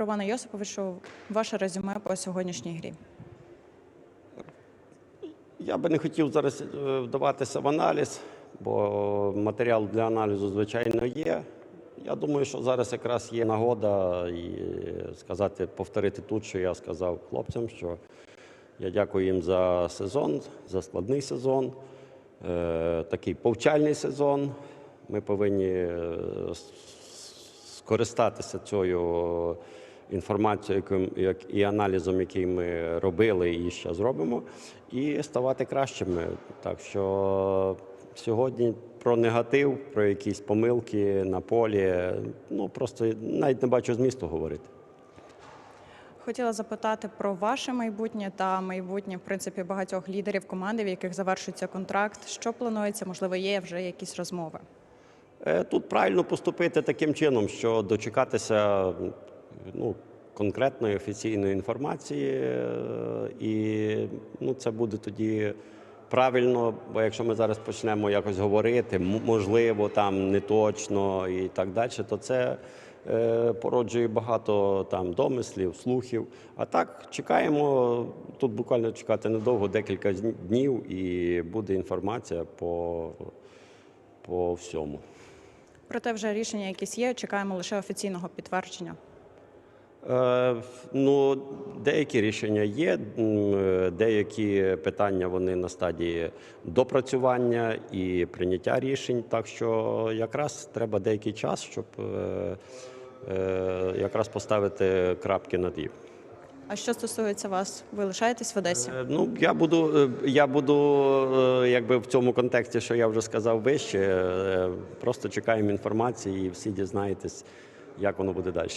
Івана Йосиповичу ваше резюме по сьогоднішній грі. Я би не хотів зараз е, вдаватися в аналіз, бо матеріал для аналізу, звичайно, є. Я думаю, що зараз якраз є нагода і сказати, повторити тут, що я сказав хлопцям, що я дякую їм за сезон, за складний сезон, е, такий повчальний сезон. Ми повинні е, скористатися цією інформацією як- і аналізом, який ми робили і ще зробимо, і ставати кращими. Так що сьогодні про негатив, про якісь помилки на полі, ну просто навіть не бачу змісту говорити. Хотіла запитати про ваше майбутнє та майбутнє, в принципі, багатьох лідерів команди, в яких завершується контракт. Що планується? Можливо, є вже якісь розмови. Е, Тут правильно поступити таким чином, що дочекатися ну, конкретної офіційної інформації, е, і ну, це буде тоді правильно, бо якщо ми зараз почнемо якось говорити, можливо, там не точно і так далі, то це е, породжує багато там домислів, слухів. А так чекаємо. Тут буквально чекати недовго, декілька днів, і буде інформація по, по всьому. Проте вже рішення якісь є. Чекаємо лише офіційного підтвердження. Е, Ну, деякі рішення є, е, деякі питання вони на стадії допрацювання і прийняття рішень. Так що якраз треба деякий час, щоб е, якраз поставити крапки над «і». А що стосується вас, ви лишаєтесь в Одесі? Ну, я буду, я буду якби в цьому контексті, що я вже сказав вище. Просто чекаємо інформації і всі дізнаєтесь, як воно буде далі.